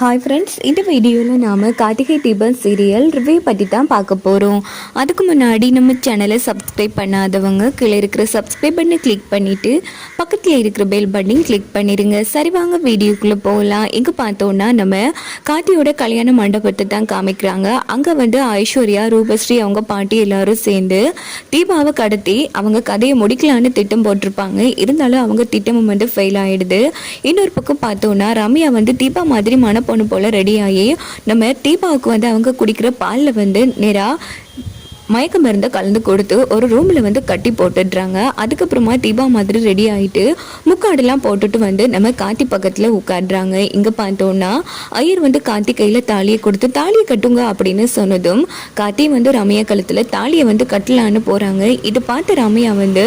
Hi friends இந்த வீடியோவில் நாம் கார்த்திகை தீபம் சீரியல் ரிவ்யூ பற்றி தான் பார்க்க போகிறோம் அதுக்கு முன்னாடி நம்ம சேனலை சப்ஸ்கிரைப் பண்ணாதவங்க கீழே இருக்கிற சப்ஸ்கிரைப் பண்ணி கிளிக் பண்ணிவிட்டு பக்கத்தில் இருக்கிற பெல் பட்டன் கிளிக் பண்ணிடுங்க சரி வாங்க வீடியோக்குள்ளே போகலாம். எங்கே பார்த்தோன்னா நம்ம கார்த்தியோட கல்யாண மண்டபத்தை தான் காமிக்கிறாங்க. அங்கே வந்து ஐஸ்வர்யா ரூபஸ்ரீ அவங்க பாட்டி எல்லாரும் சேர்ந்து தீபாவை கடத்தி அவங்க கதையை முடிக்கலான்னு திட்டம் போட்டிருப்பாங்க. இருந்தாலும் அவங்க திட்டமும் வந்து ஃபெயில் ஆகிடுது இன்னொரு பக்கம் பார்த்தோன்னா ரம்யா வந்து தீபா மாதிரி மன பொண்ணு போல் ரெடி ஆகி நம்ம தீபாவுக்கு வந்து அவங்க குடிக்கிற பாலில் வந்து நேராக மயக்க மருந்தை கலந்து கொடுத்து ஒரு ரூமில் வந்து கட்டி போட்டுடுறாங்க. அதுக்கப்புறமா தீபா மாதிரி ரெடி ஆகிட்டு முக்காடெல்லாம் போட்டுட்டு வந்து நம்ம காத்தி பக்கத்தில் உட்காடுறாங்க இங்கே பார்த்தோன்னா ஐயர் வந்து காத்தி கையில் தாலியை கொடுத்து தாலியை கட்டுங்க அப்படின்னு சொன்னதும் காத்தி வந்து ரம்யா கழுத்தில் தாலியை வந்து கட்டலான்னு போகிறாங்க இதை பார்த்து ரம்யா வந்து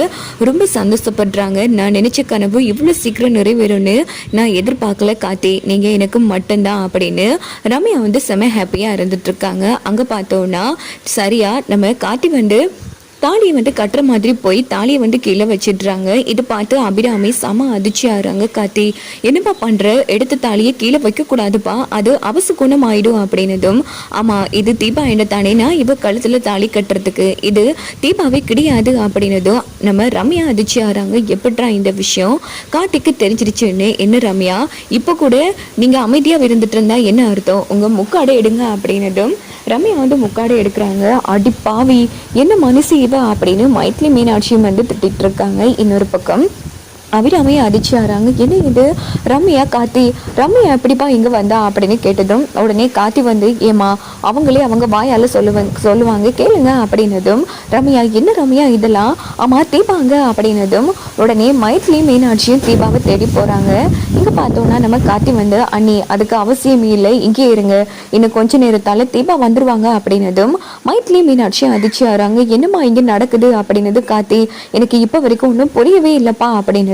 ரொம்ப சந்தோஷப்படுறாங்க. நான் நினச்ச கனவு இவ்வளோ சீக்கிரம் நிறைவேறும்னு நான் எதிர்பார்க்கல காத்தி நீங்கள் எனக்கு மட்டும்தான் அப்படின்னு ரம்யா வந்து செம ஹாப்பியாக இருந்துட்டு இருக்காங்க. அங்கே பார்த்தோன்னா சரியாக நம்ம காத்தி வந்து தாலியை வந்து கட்டுற மாதிரி போய் தாலியை வந்து கீழே வச்சிடுறாங்க. இது பார்த்து அபிராமி செம அதிர்ச்சி ஆகிறாங்க காத்தி என்னப்பா பண்ணுற எடுத்த தாலியை கீழே வைக்கக்கூடாதுப்பா. அது அவசு குணம் ஆயிடும் அப்படின்னதும் ஆமாம் இது தீபா என்ன தானேனா இவ கழுத்தில் தாலி கட்டுறதுக்கு. இது தீபாவே கிடையாது அப்படின்னதும் நம்ம ரம்யா அதிர்ச்சி ஆகிறாங்க எப்படிரா இந்த விஷயம்? கார்த்திக்கு தெரிஞ்சிருச்சுன்னு. என்ன ரம்யா? இப்போ கூட நீங்கள் அமைதியாக இருந்துட்டு இருந்தா என்ன அர்த்தம்? உங்கள் முக்காடை எடுங்க அப்படின்னதும் ரம்யா வந்து முக்காடை எடுக்கிறாங்க. அடி பாவி என்ன மனசு அப்படின்னு மைத்லி மீனாட்சியும் வந்து திட்டிட்டு இருக்காங்க. இன்னொரு பக்கம் அபிராமியை அதிர்ச்சி ஆறாங்க என்ன இது? ரம்யா காத்தி ரம்யா எப்படிப்பா இங்கே வந்தா அப்படின்னு கேட்டதும் உடனே காத்தி வந்து ஏமா அவங்களே அவங்க வாயால் சொல்லுவாங்க சொல்லுவாங்க. கேளுங்க அப்படின்னதும் ரம்யா என்ன ரம்யா இதெல்லாம்? ஆமா தீபாங்க அப்படின்னதும் உடனே மைத்லி மீனாட்சியும் தீபாவை தேடி போகிறாங்க இங்கே பார்த்தோன்னா நம்ம காத்தி வந்து அண்ணி அதுக்கு அவசியமே இல்லை. இங்கே இருங்க. இன்னும் கொஞ்ச நேரத்தால் தீபா வந்துருவாங்க அப்படின்னதும் மைத்லி மீனாட்சியும் அதிர்ச்சி ஆறாங்க என்னம்மா இங்கே நடக்குது அப்படின்னது காத்தி எனக்கு இப்போ வரைக்கும் ஒன்றும் புரியவே இல்லைப்பா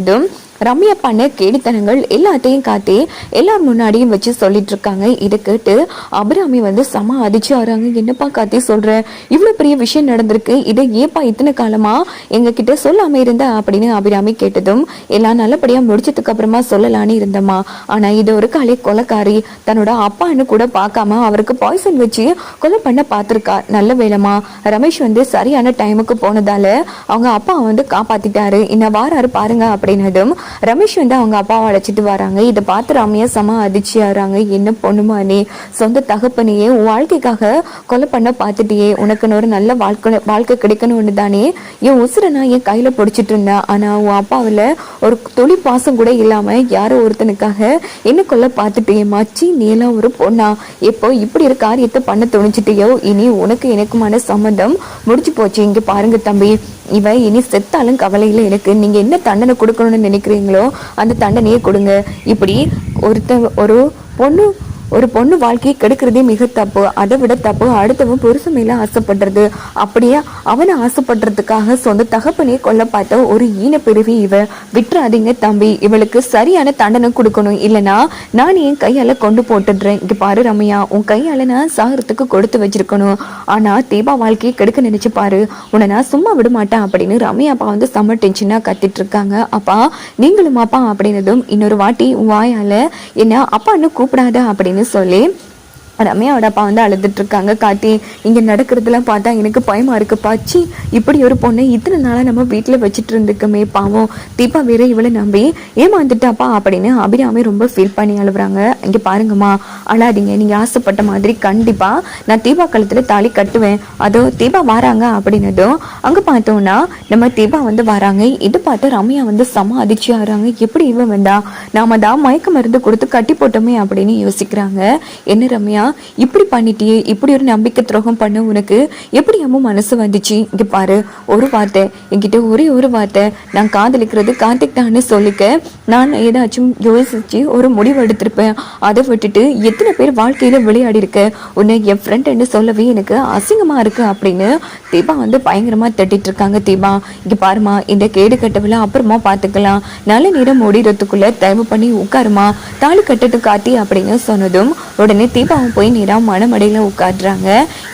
அப்படின்னதும் ரம்யா பண்ண கேடித்தனங்கள் எல்லாத்தையும் காத்தி எல்லார் முன்னாடியும் வச்சு சொல்லிட்டு இருக்காங்க. இதை கேட்டு அபிராமி வந்து சம அதிர்ச்சி ஆறாங்க என்னப்பா காத்தி சொல்ற? இவ்வளோ பெரிய விஷயம் நடந்திருக்கு. இதை ஏப்பா இத்தனை காலமா எங்க கிட்ட சொல்லாம இருந்த? அப்படின்னு அபிராமி கேட்டதும் எல்லாம் நல்லபடியா முடிச்சதுக்கு அப்புறமா சொல்லலான்னு இருந்தம்மா. ஆனா இது ஒரு காலை கொலைக்காரி. தன்னோட அப்பான்னு கூட பார்க்காம அவருக்கு பாய்சன் வச்சு கொலை பண்ண பார்த்துருக்கா. நல்ல வேலைமா ரமேஷ் வந்து சரியான டைமுக்கு போனதால அவங்க அப்பா வந்து காப்பாத்திட்டாரு. இன்ன வாராரு பாருங்க அப்படின்னதும் ரமேஷ் வந்து அவங்க அப்பாவை அழைச்சிட்டு வராங்க. இதை பார்த்து ராமையா செம அதிர்ச்சியாகிறாங்க என்ன பொண்ணுமா நீ சொந்த தகப்பனையே உன் வாழ்க்கைக்காக கொலை பண்ண பார்த்துட்டியே. உனக்குன்னு ஒரு நல்ல வாழ்க்கை வாழ்க்கை கிடைக்கணும்னு தானே என் உசுரை நான் என் கையில பிடிச்சிட்டு இருந்தேன். ஆனா உன் அப்பாவில் ஒரு துளி பாசம் கூட இல்லாம யாரோ ஒருத்தனுக்காக என்ன கொல்ல பார்த்துட்டியே? மச்சி நீ எல்லாம் ஒரு பொண்ணா? எப்போ இப்படி ஒரு காரியத்தை பண்ண துணிச்சிட்டியோ இனி உனக்கு எனக்குமான சம்மந்தம் முடிச்சு போச்சு. இங்க பாருங்க தம்பி. இவ இனி செத்தாலும் கவலையில் எனக்கு நீங்க என்ன தண்டனை கொடுக்கணும்னு நினைக்கிறீங்களோ அந்த தண்டனையை கொடுங்க. இப்படி ஒருத்த ஒரு பொண்ணு ஒரு பொண்ணு வாழ்க்கையை கெடுக்கிறதே மிக தப்பு. அதை விட தப்பு அடுத்தவன் புருஷன் மேல ஆசைப்படுறது. அப்படியே அவனை ஆசைப்படுறதுக்காக சொந்த தகப்பனையே கொல்ல பார்த்த ஒரு ஈன பிறவி இவ. விட்டுறாதீங்க தம்பி இவளுக்கு சரியான தண்டனை கொடுக்கணும். இல்லைனா நான் என் கையால கொண்டு போட்டுடுறேன். இங்க பாரு ரம்யா உன் கையால நான் சாகரத்துக்கு கொடுத்து வச்சிருக்கணும். ஆனா தீபா வாழ்க்கையை கெடுக்க நினைச்சு பாரு. உன்னை நான் சும்மா விட மாட்டேன் அப்படின்னு ரம்யா அப்பா வந்து செம்ம டென்ஷனா கத்திட்டு இருக்காங்க. அப்பா நீங்களும் அப்பா அப்படின்னதும் இன்னொரு வாட்டி உன் வாயால என்ன அப்பான்னு கூப்பிடாத அப்படின்னு சொல்லி ரம்யாவோட அப்பா வந்து அழுதுட்டு இருக்காங்க. காட்டி இங்க நடக்கிறதுலாம் பார்த்தா எனக்கு பயமா இருக்கு. பாச்சி இப்படி ஒரு பொண்ணை இத்தனை நாளா நம்ம வீட்டுல வச்சுட்டு இருந்துக்கமே பாவம் தீபா வேற இவளை நம்பி ஏமாந்துட்டாப்பா அப்படின்னு அபிராமி ரொம்ப ஃபீல் பண்ணி அழுகுறாங்க இங்க பாருங்கம்மா அழாதீங்க. நீங்க ஆசைப்பட்ட மாதிரி கண்டிப்பா நான் தீபா கழுத்துல தாலி கட்டுவேன். அதோ தீபா வராங்க அப்படின்னதும் அங்கே பார்த்தோம்னா நம்ம தீபா வந்து வராங்க. இது பார்த்து ரம்யா வந்து செம அதிர்ச்சி ஆகிறாங்க. எப்படி இவன் வந்தா? நாம தான் மயக்க மருந்து கொடுத்து கட்டி போட்டோமே அப்படின்னு யோசிக்கிறாங்க. என்ன ரம்யா இப்படி பண்ணிட்டியே? இப்படி ஒரு நம்பிக்கை துரோகம் பண்ண உனக்கு எப்படி அம்மா மனசு வந்துச்சு? இங்கே பாரு ஒரு வார்த்தை. என்கிட்ட ஒரே ஒரு வார்த்தை. நான் காதலிக்கிறது கார்த்திக்டான்னு சொல்லிக்க நான் ஏதாச்சும் யோசிச்சு ஒரு முடிவு எடுத்திருப்பேன். அதை விட்டுட்டு எத்தனை பேர் வாழ்க்கையில விளையாடி இருக்க? உன்னை என் ஃப்ரெண்டுன்னு சொல்லவே எனக்கு அசிங்கமா இருக்கு அப்படின்னு தீபா வந்து பயங்கரமா தட்டிட்டு இருக்காங்க தீபா. இங்க பாருமா இந்த கேடு கட்டவில் அப்புறமா பார்த்துக்கலாம் நல்ல நேரம் ஓடிறதுக்குள்ள தயவு பண்ணி உட்காருமா தாலி கட்டட்டு காத்தி அப்படின்னு சொன்னதும் உடனே தீபாவும் போய் நேராக மணமடையில உட்காடுறாங்க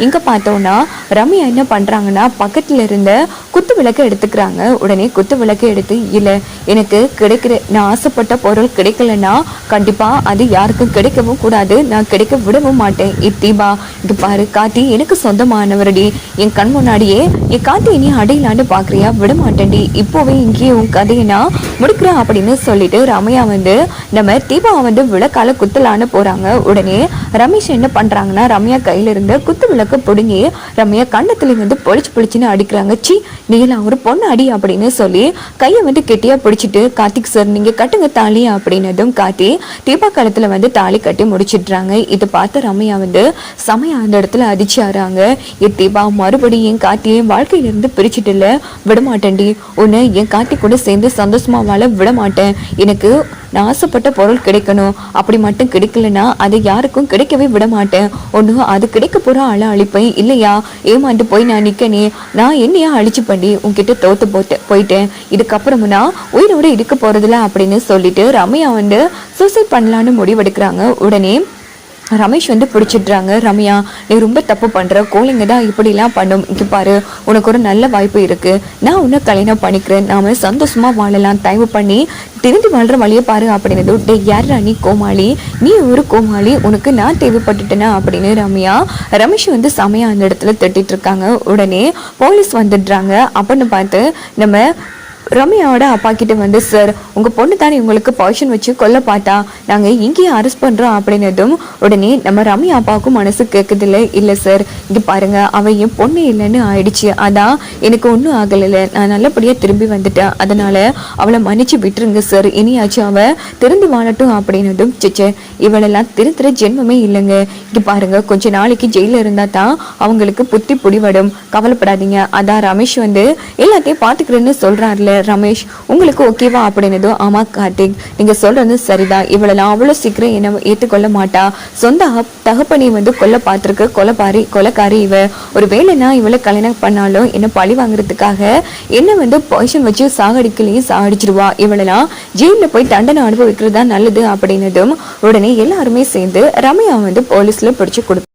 இங்க பார்த்தோன்னா ரம்யா என்ன பண்றாங்கன்னா பக்கத்துல இருந்த குத்து விளக்கு எடுத்துக்கிறாங்க. உடனே குத்து விளக்கு எடுத்து இல்ல எனக்கு கிடைக்கிற நான் ஆசைப்பட்ட பொருள் கிடைக்கலன்னா கண்டிப்பா அது யாருக்கும் கிடைக்கவும் கூடாது. நான் கிடைக்க விடவும் மாட்டேன். இத்தீபா இது பாரு காத்தி எனக்கு சொந்தமானவரடி. என் கண் முன்னாடியே என் காத்தி நீ அடையலான்னு பாக்குறியா? விட மாட்டேன்டி இப்போவே இங்கேயே உன் கதையை முடிக்கிறா அப்படின்னு சொல்லிட்டு ரம்யா வந்து நம்ம தீபா வந்து விளக்கால குத்தலான்னு போறாங்க. உடனே ரமேஷ் என்ன பண்றாங்கன்னா ரம்யா கையில இருந்து குத்து விளக்கு பிடுங்கி ரம்யா கண்ணத்துல வந்து பொழிச்சு பொழிச்சுன்னு அடிக்கிறாங்க. சி நீலாம் ஒரு பொண்ணு அடி அப்படின்னு சொல்லி கையை வந்து கெட்டியா பிடிச்சிட்டு கார்த்திக் சார் நீங்க கட்டுங்க தாலி அப்படின்னதும் காத்தி தீபா காலத்துல வந்து தாலி கட்டி முடிச்சிடுறாங்க. இதை பார்த்து ரம்யா வந்து சமயம் அந்த இடத்துல அதிர்ச்சி ஆறாங்க தீபா மறுபடியும் காத்தியும் காட்டியை இருந்து பிரிச்சுட்டு இல்ல விடமாட்டேன்டி. உன்னை என் காட்டி கூட சேர்ந்து சந்தோஷமா வாழ விடமாட்டேன். எனக்கு நான் ஆசைப்பட்ட பொருள் கிடைக்கணும். அப்படி மட்டும் கிடைக்கலனா அது யாருக்கும் கிடைக்கவே விட மாட்டேன் ஒன்று அது கிடைக்க போற ஆளை அழிப்பேன். இல்லையா? ஏமாண்டு போய் நான் நிக்கனே. நான் என்னையா அழிச்சு பண்ணி உன்கிட்ட தோத்து போட்டு போயிட்டேன். இதுக்கப்புறமும் நான் உயிரோட இருக்க போகிறதில்ல அப்படின்னு சொல்லிட்டு ரம்யா வந்து சூசைட் பண்ணலான்னு முடிவெடுக்கிறாங்க. உடனே ரமேஷ் வந்து பிடிச்சிடுறாங்க. ரம்யா நீ ரொம்ப தப்பு பண்ணுற கோழிங்க தான் இப்படிலாம் பண்ணும். இங்கே பாரு உனக்கு ஒரு நல்ல வாய்ப்பு இருக்குது நான் உன்னை கல்யாணம் பண்ணிக்கிறேன். நாம் சந்தோஷமா வாழலாம். தயவு பண்ணி திருந்து வாழ்ற வழியை பாரு அப்படின்னு டே யாரா நீ கோமாளி? நீ ஒரு கோமாளி. உனக்கு நான் தேவைப்பட்டுட்டேனா? அப்படின்னு ரம்யா ரமேஷ் வந்து செமையா அந்த இடத்துல திட்டிட்டு இருக்காங்க. உடனே போலீஸ் வந்துடுறாங்க. அப்படின்னு பார்த்து நம்ம ரம்யாவோட அப்பா கிட்ட வந்து சார் உங்க பொண்ணு தானே உங்களுக்கு பாய்ஷன் வச்சு கொல்ல பார்த்தா நாங்க இங்கேயே அரெஸ்ட் பண்றோம் அப்படின்னதும் உடனே நம்ம ரம்யா அப்பாவுக்கும் மனசு கேட்குது இல்லை சார். இங்க பாருங்க அவன் என் பொண்ணு இல்லைன்னு ஆயிடுச்சு. அதான் எனக்கு ஒன்றும் ஆகலை நான் நல்லபடியா திரும்பி வந்துட்டேன். அதனால அவளை மன்னிச்சு விட்டுருங்க சார். இனியாச்சும் அவ திருந்து வாழட்டும் அப்படின்னதும் சிச்சே இவளெல்லாம் திருத்துற ஜென்மமே இல்லைங்க. இங்க பாருங்க கொஞ்ச நாளைக்கு ஜெயில இருந்தா தான் அவங்களுக்கு புத்தி புடிவடும் கவலைப்படாதீங்க. அதான் ரமேஷ் வந்து எல்லாத்தையும் பாத்துக்கிறேன்னு சொல்றாருல. ரமேஷ் உங்களுக்கு ஓகேவா அப்படின்னதும் ஆமா கார்த்திக் நீங்க சொல்றது சரிதான் இவளெல்லாம் அவ்வளவு சீக்கிரம் என்ன ஏற்றுக்கொள்ள மாட்டா. சொந்த தகப்பனை வந்து கொல்ல பார்த்துருக்கு. கொலைப்பாரி கொலைக்காரி இவ. ஒரு வேலைனா இவளை கல்யாணம் பண்ணாலும் என்ன பழி வாங்குறதுக்காக என்ன வந்து பொஷன் வச்சு சாகடிக்கலையும் சாகடிச்சிருவா? இவளெல்லாம் ஜெயில போய் தண்டனை அனுபவிக்கிறது தான் நல்லது அப்படின்னதும் உடனே எல்லாருமே சேர்ந்து ரம்யா வந்து போலீஸ்ல பிடிச்சு கொடுத்து